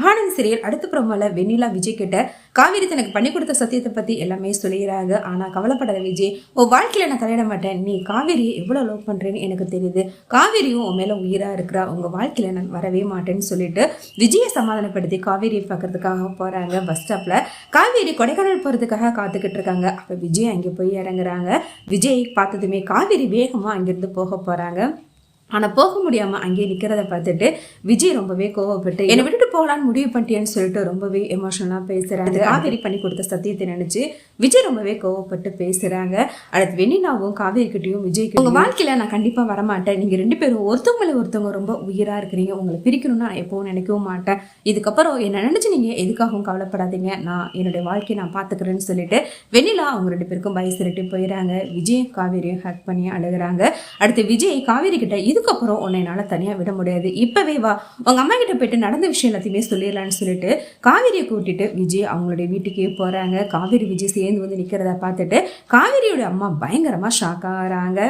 Vanan serial அடுத்த ப்ரோமோல வெண்ணிலா விஜய் கிட்ட காவேரி தனக்கு பண்ணி கொடுத்த சத்தியத்தை பத்தி எல்லாமே சொல்லிடுறாங்க ஆனா கவலைப்படாத விஜய் உன் வாழ்க்கையில நான் தலையிட மாட்டேன். நீ காவேரியை எவ்வளவு லவ் பண்றேன்னு எனக்கு தெரியுது. காவேரியும் உன் மேல உயிரா இருக்கிறா. உங்க வாழ்க்கையில நான் வரவே மாட்டேன்னு சொல்லிட்டு விஜயை சமாதானப்படுத்தி காவேரியை பார்க்கறதுக்காக போறாங்க பஸ் ஸ்டாப்ல காவேரி கொடைக்கானல் போறதுக்காக காத்துக்கிட்டு இருக்காங்க. அப்ப விஜய் அங்கே போய் இறங்குறாங்க. விஜய் பார்த்ததுமே காவேரி வேகமா அங்கிருந்து போக போறாங்க. ஆனால் போக முடியாமல் அங்கேயே நிற்கிறத பார்த்துட்டு விஜய் ரொம்பவே கோவப்பட்டு என்னை விட்டுட்டு போகலான்னு முடிவு பண்ணிட்டேன்னு சொல்லிட்டு ரொம்பவே எமோஷனலாக பேசுகிறாங்க காவேரி பண்ணி கொடுத்த சத்தியத்தை நினச்சி விஜய் ரொம்பவே கோவப்பட்டு பேசுகிறாங்க அடுத்து வெண்ணிலாவும் காவேரி கிட்டேயும் விஜய் உங்கள் வாழ்க்கையில் நான் கண்டிப்பாக வரமாட்டேன். நீங்கள் ரெண்டு பேரும் ஒருத்தவங்கள ஒருத்தவங்க ரொம்ப உயிராக இருக்கிறீங்க. உங்களை பிரிக்கணும்னு நான் எப்பவும் நினைக்கவும் மாட்டேன். இதுக்கப்புறம் என்ன நினச்சி நீங்கள் எதுக்காகவும் கவலைப்படாதீங்க. நான் என்னுடைய வாழ்க்கையை நான் பார்த்துக்கிறேன்னு சொல்லிட்டு வெண்ணிலா அவங்க ரெண்டு பேருக்கும் பய சிரட்டி போயிடறாங்க விஜய் காவேரியும் ஹேக் பண்ணி அழுகுறாங்க. அடுத்து விஜய் காவேரி கிட்ட இதுக்கப்புறம் உன்னை என்னால் தனியாக விட முடியாது. இப்போவே வா. உங்கள் அம்மா கிட்ட போயிட்டு நடந்த விஷயம் எல்லாத்தையுமே சொல்லிடலான்னு சொல்லிட்டு காவேரியை கூட்டிட்டு விஜய் அவங்களுடைய வீட்டுக்கே போகிறாங்க காவேரி விஜய் சேர்ந்து வந்து நிற்கிறத பார்த்துட்டு காவேரியோட அம்மா பயங்கரமாக ஷாக் ஆகுறாங்க.